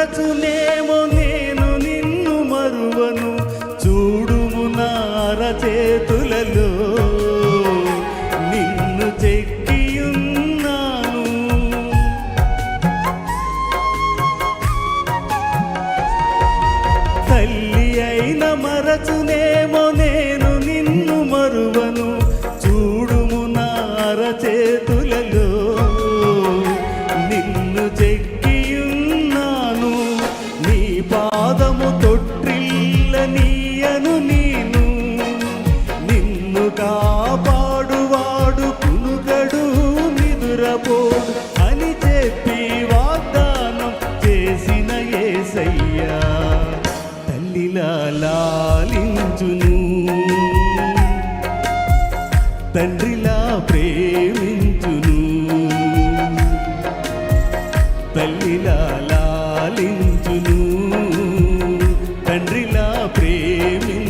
అయిన నేను నిన్ను మరువను. చూడుము నార చేతులలో. నిన్ను చెక్కియున్నాను. తల్లి అయిన మరచు కాపాడువాడు కునుగడు నిదురపోడు అని చెప్పి వాగ్దానం చేసిన ఏసయ్యా తల్లిలా లాలించును. తండ్రిలా ప్రేమించును. తల్లిలా లాలించును. తండ్రిలా ప్రేమించును.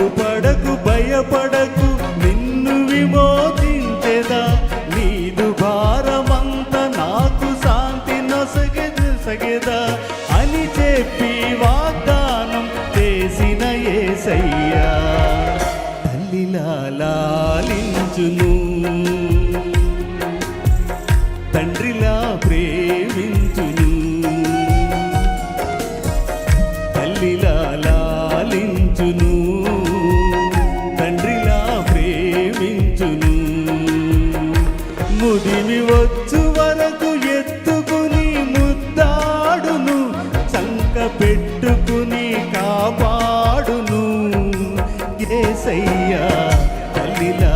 దిగులు పడకు భయపడకు నిన్ను విమోచించెదా? నీదు భారమంత నాకు శాంతి నొసగదు సగెదా అని చెప్పి వాగ్దానం చేసిన ఏసయ్యా. తల్లిలా కుదిమి వచ్చు వరకు ఎత్తుకుని ముద్దాడును చంక పెట్టుకుని కాపాడును. ఏసయ్యా తల్లిలా